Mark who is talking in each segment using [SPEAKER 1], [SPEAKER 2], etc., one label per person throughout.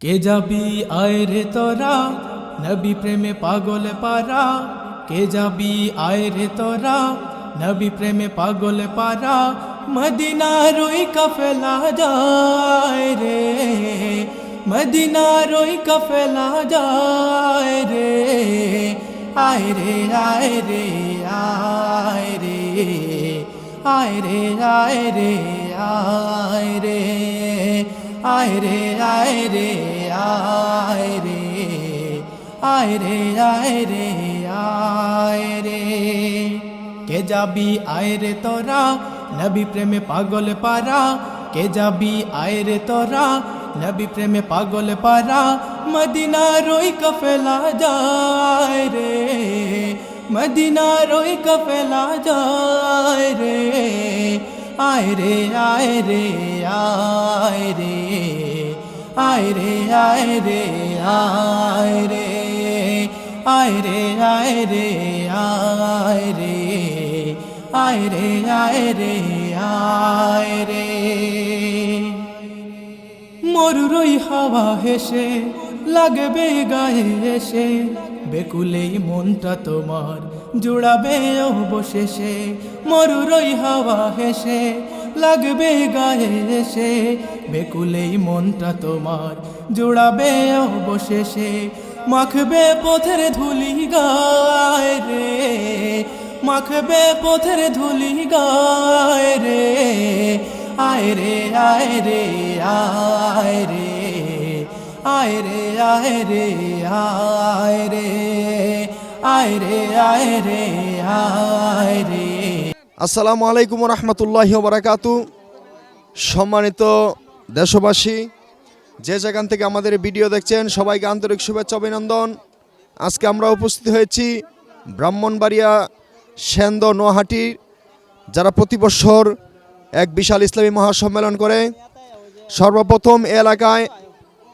[SPEAKER 1] কে যাবি আয় রে তোরা? নবী প্রেমে পাগল পারা। কে যাবি আয় রে তোরা? নবী প্রেমে পাগল পারা। মদিনার ওই কফেলা যায় রে। মদিনার ওই কফেলা যায় রে। আয় রে আয় রে আয় রে। আয় রে আয় রে আয় রে। আয় রে আয় রে আয় রে আয় রে আয় রে আয় রে। কে যাবি আয় রে তোরা, নবী প্রেমে পাগল পারা। কে যাবি আয় রে তোরা, নবী প্রেমে পাগল পারা। মদিনার ওই কফেলা যায় রে, মদিনার ওই কফেলা যায় রে। আয় রে আয় রে আয় রে আয় রে আয় রে আয় রে আয় রে আয় রে আয় রে আয় রে আয় রে আয় রে মরুরই হাওয়া হেসে লাগবে গায়ে এসে বেকুলেই মনটা তোমার। জুড়াবে অবশেষে, মরুরই হাওয়া হেসে, লাগবে গায়ে এসে বেকুলেই মনটা তোমার। জুড়াবে অবশেষে, মাখবে পথের ধুলি গায় রে। মাখবে পথের ধুলি গায় রে। আয় রে আয় রে আয় রে। আয় রে আয় রে আয় রে আয় রে আয় রে আয় রে।
[SPEAKER 2] আসসালামু আলাইকুম রহমতুল্লাহ বারাকাতু। সম্মানিত দেশবাসী, যে যেখান থেকে আমাদের ভিডিও দেখছেন, সবাইকে আন্তরিক শুভেচ্ছা, অভিনন্দন। আজকে আমরা উপস্থিত হয়েছি ব্রাহ্মণবাড়িয়া সেন্দ নোয়াহাটি যারা প্রতি বছর এক বিশাল ইসলামী মহাসম্মেলন করে। সর্বপ্রথম এলাকায়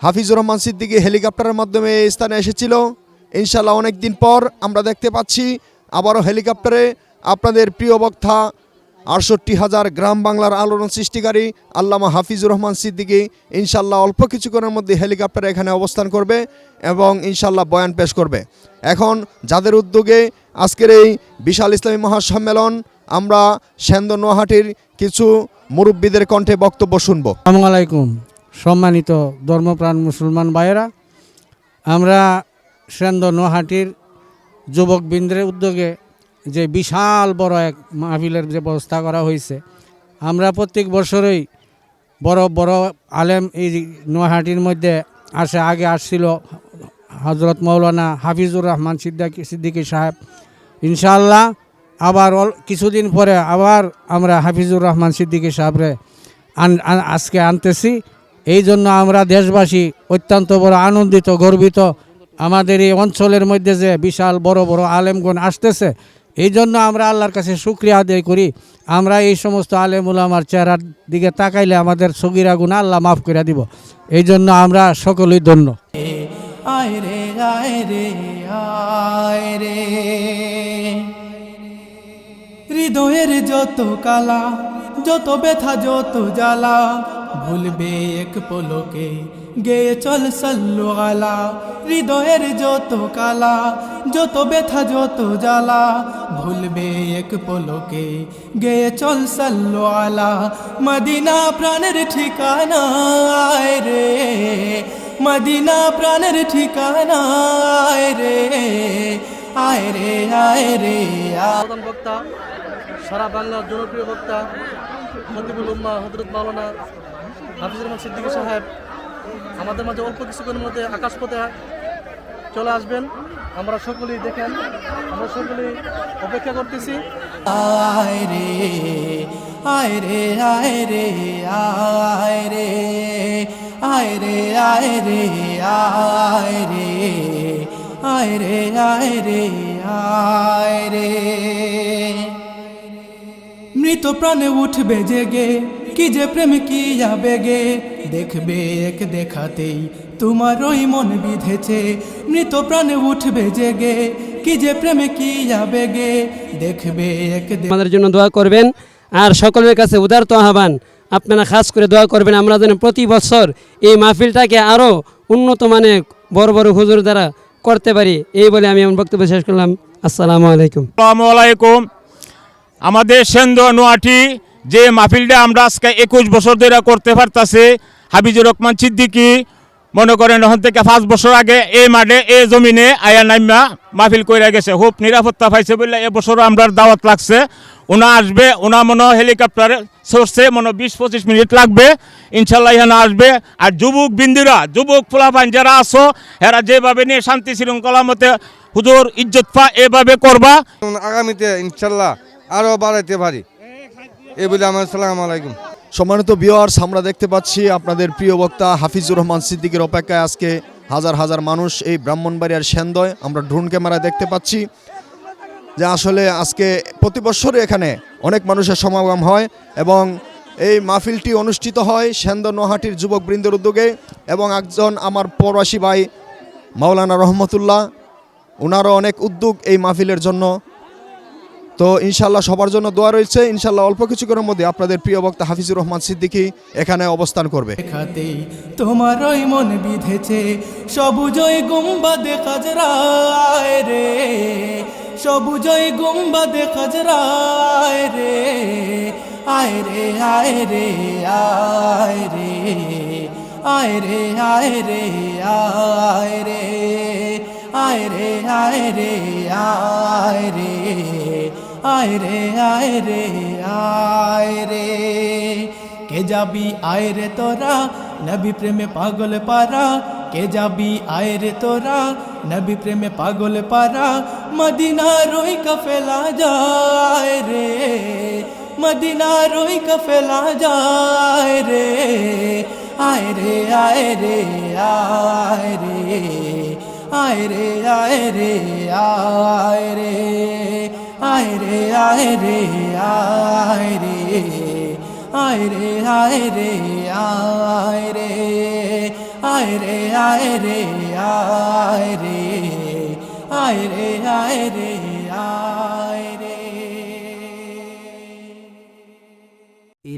[SPEAKER 2] হাফিজুর রহমান সিদ্দিকী হেলিকপ্টারের মাধ্যমে এই স্থানে এসেছিল। ইনশাল্লাহ অনেক দিন পর আমরা দেখতে পাচ্ছি, আবারও হেলিকপ্টারে আপনাদের প্রিয় বক্তা, আটষট্টি হাজার গ্রাম বাংলার আলোড়ন সৃষ্টিকারী আল্লামা হাফিজুর রহমান সিদ্দিকী ইনশাল্লাহ অল্প কিছুক্ষণের মধ্যে হেলিকপ্টারে এখানে অবস্থান করবে এবং ইনশাল্লাহ বয়ান পেশ করবে। এখন যাদের উদ্যোগে আজকের এই বিশাল ইসলামী মহাসম্মেলন, আমরা সেন্দ নোয়াহাটির কিছু মুরব্বীদের কণ্ঠে বক্তব্য শুনব।
[SPEAKER 3] আসসালামু আলাইকুম। সম্মানিত ধর্মপ্রাণ মুসলমান ভাইয়েরা, আমরা সেন্দ নোহাটির যুবকবৃন্দের উদ্যোগে যে বিশাল বড় এক মাহফিলের যে ব্যবস্থা করা হয়েছে, আমরা প্রত্যেক বছরই বড় বড় আলেম এই নোহাটির মধ্যে আসে। আগে আসছিল হজরত মৌলানা হাফিজুর রহমান সিদ্দিকী সিদ্দিকী সাহেব। ইনশাল্লাহ আবার কিছুদিন পরে আবার আমরা হাফিজুর রহমান সিদ্দিকী সাহেবরে আজকে আনতেছি। এই জন্য আমরা দেশবাসী অত্যন্ত বড় আনন্দিত, গর্বিত। আমাদের এই অঞ্চলের মধ্যে যে বিশাল বড় বড় আলেমগণ আসতেছে, এই জন্য আমরা আল্লাহর কাছে শুক্রিয়া আদায় করি। আমরা এই সমস্ত আলেম উলামার চেহারার দিকে তাকাইলে আমাদের সগিরা গুণা আল্লাহ মাফ করে দিব। এই জন্য আমরা সকলেই ধন্য।
[SPEAKER 1] হৃদয়ের যত কালা যত ব্যথা যত জ্বালা, ভুলবে এক পলকে, গেয়ে চল সল্লু আলা। হৃদয়ের যত কালা, যত ব্যথা যত জ্বালা, ভুলবে এক পলকে, গেয়ে চল সল্লু আলা। মদিনা প্রাণের ঠিকানা রে, মদিনা প্রাণের ঠিকানা রে, আয় রে আয় রে
[SPEAKER 4] বক্তা, সারা বাংলার জনপ্রিয় বক্তা খতিবুল উম্মা হজরত মাওলানা হাফিজুর রহমান সিদ্দিকী সাহেব, আমাদের মাঝে অল্প কিছুক্ষণের মধ্যে আকাশপথে চলে আসবেন। আমরা সকলেই দেখেন, আমরা সকলেই অপেক্ষা করতেছি।
[SPEAKER 1] আয় রে আয় রে আয় রে আয় রে আয় রে আয় রে আয় রে আয় রে আয় রে রে। মৃত প্রাণে উঠবে জেগে। কি যে প্রেম কি যাবে গে দেখবে এক দেখাতেই তোমার ওই মন বিধেছে। মৃত প্রাণে উঠবে জেগে। কি যে প্রেমে কি যাবে গে দেখবে এক
[SPEAKER 5] আমাদের জন্য দোয়া করবেন। আর সকলের কাছে উদারত আহ্বান। আপনারা খাস করে দোয়া করবেন। আমরা যেন প্রতি বছর এই মাহফিলটাকে আরও উন্নত মানে বড় বড় হুজুর দ্বারা করতে পারি। এই বলে আমি আমার বক্তব্য শেষ করলাম। আসসালামু আলাইকুম।
[SPEAKER 6] আসসালামু আলাইকুম। আমাদের সেন্দ নোয়াটি যে মাহফিলটা আমরা আজকে একুশ বছর ধরে করতে পারতাছি হাবিজুর রহমান সিদ্দিকি মনে করেন ওখান থেকে পাঁচ বছর আগে এই মাঠে এই জমিনে আয়া নাইমা মাহফিল করে গেছে। খুব নিরাপত্তা পাইছে বলে এবছরও আমরা দাওয়াত লাগছে। ওনা আসবে ওনা মনে হেলিকপ্টারে সরছে মনে বিশ পঁচিশ মিনিট লাগবে। ইনশাল্লাহ এখানে আসবে। আর যুবক বিন্দুরা, যুবক ফুলাফান যারা আছো, এরা যেভাবে নিয়ে শান্তি শৃঙ্খলা মতে হুজুর ইজ্জত পা এভাবে করবা।
[SPEAKER 7] আগামীতে ইনশাল্লাহ আরও বাড়াইতে পারি। এই বলে আমার সালাম আলাইকুম।
[SPEAKER 2] সম্মানিত বিওয়ার্স আমরা দেখতে পাচ্ছি আপনাদের প্রিয় বক্তা হাফিজুর রহমান সিদ্দিকের অপেক্ষায় আজকে হাজার হাজার মানুষ এই ব্রাহ্মণবাড়িয়ার সেন্দয়। আমরা ড্রোন ক্যামেরায় দেখতে পাচ্ছি যে আসলে আজকে প্রতি বছরই এখানে অনেক মানুষের সমাগম হয় এবং এই মাহফিলটি অনুষ্ঠিত হয় সেন্দ নোহাটির যুবকবৃন্দের উদ্যোগে এবং একজন আমার পরবাসী ভাই মাওলানা রহমতুল্লাহ ওনারও অনেক উদ্যোগ এই মাহফিলের জন্য তো ইনশাল্লাহ সবার জন্য দোয়া রয়েছে ইনশাল্লাহ অল্প কিছুক্ষণের মধ্যে আপনাদের প্রিয় বক্তা হাফিজুর রহমান সিদ্দিকী এখানে অবস্থান করবে।
[SPEAKER 1] তোমার ওই মন বিধেছে, সবুজই গুম্বাদে খাজরায় রে। সবুজই গুম্বাদে খাজরায় রে। আয় রে আয় রে আয় রে। আয় রে আয় রে আয় রে। আয় রে আয় রে আয় রে। আয় রে আয় রে আয় রে। কে যাবি আয় রে তোরা, নবী প্রেমে পাগল পারা। কে যাবি আয় রে তোরা, নবী প্রেমে পাগল পারা। মদিনা রই কফেলা যায় রে মদিনা রই কফেলা যায় রে। আয় রে আয় রে আয় রে আয় রে আয় রে আয় রে। আয় রে আয় রে আয় রে আয় রে আয় রে আয় রে আয় রে আয় রে আয় রে আয় রে আয় রে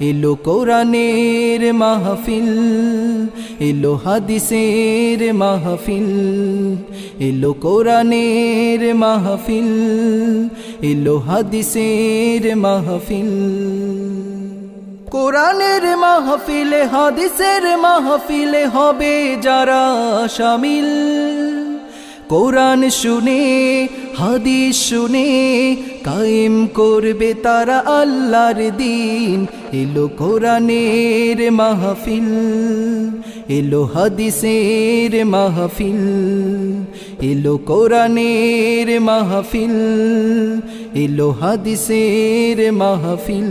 [SPEAKER 8] এলো কোরআনের মাহফিল, এলো হাদিসের মাহফিল, এলো কোরআনের মাহফিল, এলো হাদিসের মাহফিল। কোরআনের মাহফিলে, হাদিসের মাহফিলে হবে যারা শামিল কোরআন শুনে, হাদিস শুনে কায়েম করবে তারা আল্লাহর দিন। এলো কোরআনের মাহফিল, এলো হাদিসের মাহফিল, এলো কোরআনের মাহফিল, এলো হাদিসের মাহফিল।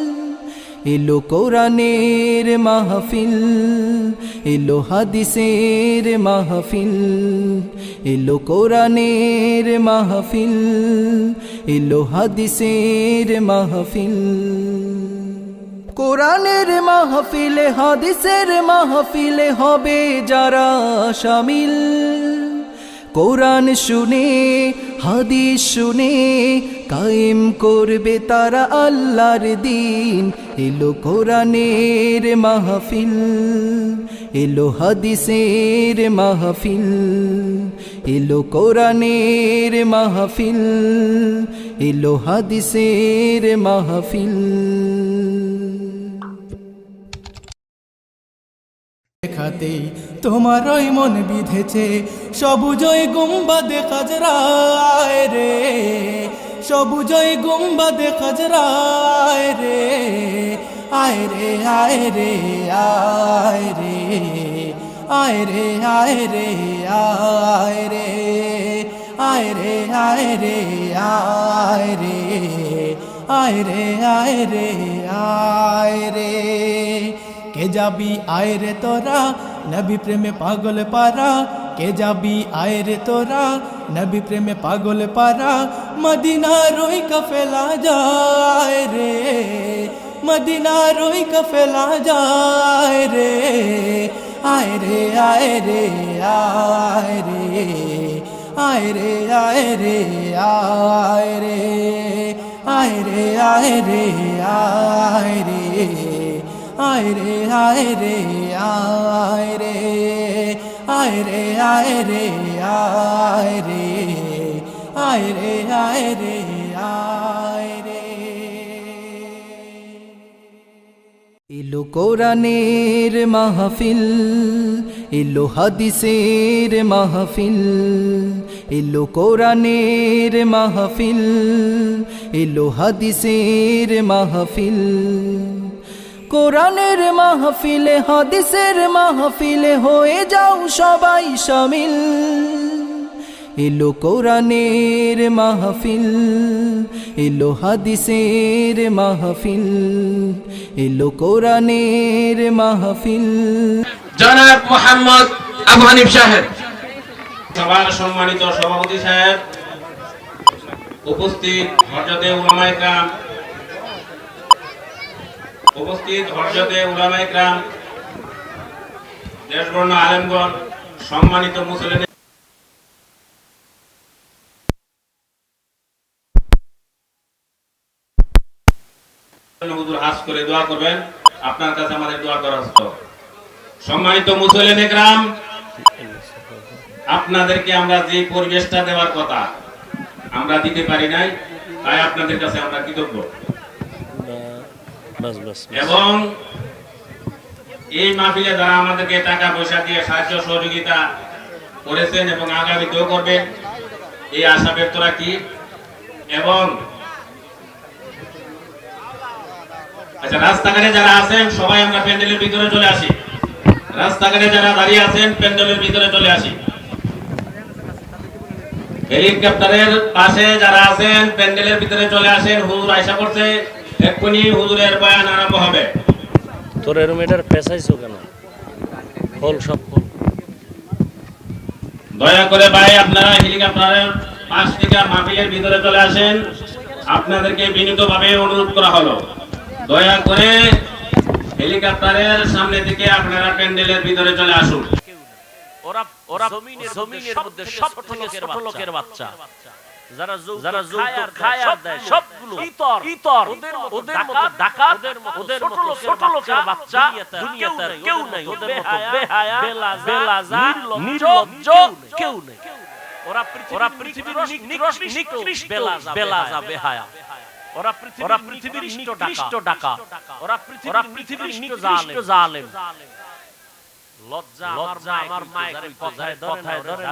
[SPEAKER 8] এলো কোরআনের মাহফিল, এলো হাদিসের মাহফিল, এলো কোরআনের মাহফিল, এলো হাদিসের মাহফিল। কোরআনের মাহফিলে, হাদিসের মাহফিলে হবে যারা শামিল কোরআন শুনে, হাদিস শুনে কায়েম করবে তারা আল্লাহর দিন। এলো কোরআনের মাহফিল, এলো হাদিসের মাহফিল, এলো কোরআনের মাহফিল, এলো হাদিসের মাহফিল।
[SPEAKER 1] দেখাতেই তোমার ওই মন বিধেছে সবুজই গুম্বাদে খাজরায় রে সবুজই গুম্বাদে খাজরায় রে আয় রে আয় রে আয় রে আয় রে আয় রে আয় রে আয় রে আয় রে আয় রে আয় রে আয় রে আয় রে কে যাবি আয় রে তোরা? নবী প্রেমে পাগল পারা। কে যাবি আয় রে তোরা? নবী প্রেমে পাগল পারা। মদিনা রই কফেলা যায় রে। মদিনা রই কফেলা যায় রে। আয় রে আয় রে আয় রে। আয় রে আয় রে আয় রে। আয় রে আয় রে আয় রে। আয় রে আয় রে আয় রে আয় রে আয় রে আয় রে আয় রে আয় রে আয় রে।
[SPEAKER 8] এলো কোরআনের মাহফিল, এলো হাদিসের মাহফিল, এলো কোরআনের মাহফিল, এলো হাদিসের মাহফিল। কোরআনের মাহফিলে হাদিসের মাহফিলে হয়ে যাও সবাই সামিল। এলো কোরআনের মাহফিল এলো হাদিসের মাহফিল এলো কোরআনের মাহফিল।
[SPEAKER 9] জনাব মোহাম্মদ আবু হানিফ সাহেব।
[SPEAKER 10] সবার সম্মানিত সভাপতি সাহেব উপস্থিত মর্যাদা উলামায়ে কেরাম উপস্থিত হরজতে উলামাই গ্রাম দেশবর্ণ আলেমগণ, সম্মানিত মুসলিম আপনার কাছে আমাদের দোয়া সম্মানিত গ্রাম আপনাদেরকে আমরা পরিবেশটা দেওয়ার কথা আমরা দিতে পারি নাই, তাই আপনাদের কাছে আমরা কৃতজ্ঞ। এবং এই মাহফিলে যারা আমাদেরকে টাকা পয়সা দিয়ে সাহায্য, সহযোগিতা করেছেন এবং আগামীতেও করবেন, এই আশা ব্যক্ত রাখি। এবং আচ্ছা রাস্তাঘাটে যারা আছেন, সবাই আমরা প্যান্ডেলের ভিতরে চলে আসি। রাস্তাঘাটে যারা দাঁড়িয়ে আছেন, প্যান্ডেলের ভিতরে চলে আসি। হেলিকপ্টারের পাশে যারা আছেন, প্যান্ডেলের ভিতরে চলে আসেন, হুজুর আয়সা করছে। এক্ষুনি হুজুরের বয়ান আরম্ভ হবে।
[SPEAKER 9] তোর এরম এটার পেঁচাইছো কেন? খোল সব খোল।
[SPEAKER 10] দয়া করে ভাই আপনারা হেলিকপ্টারের পাশ থেকে মাহফিলের ভিতরে চলে আসেন। আপনাদেরকে বিনীতভাবে অনুরোধ করা হলো। দয়া করে হেলিকপ্টারের সামনে থেকে আপনারা প্যান্ডেলের ভিতরে চলে আসুন।
[SPEAKER 9] ওরা ওরা জমিনের মধ্যে সব লোকের বাচ্চা। যারা যারা খায় আর দেয় সবগুলো ইতর ইতর। ওদের ওদের মতো ডাকাত ওদের মতো ছোট লোকের বাচ্চা দুনিয়াতে কেউ নাই ওদের মতো বেহায়া বেলাজা নির্লজ্জ কেউ নেই ওরা ওরা পৃথিবীর নিকৃষ্ট বেলাজা বেলাজা বেহায়া। ওরা পৃথিবীর পৃথিবীর নিকৃষ্ট ডাকা ওরা পৃথিবীর নিকৃষ্ট জালেম। লজ্জা লজ্জা আমার মায়ের কথায় কথায় ধরে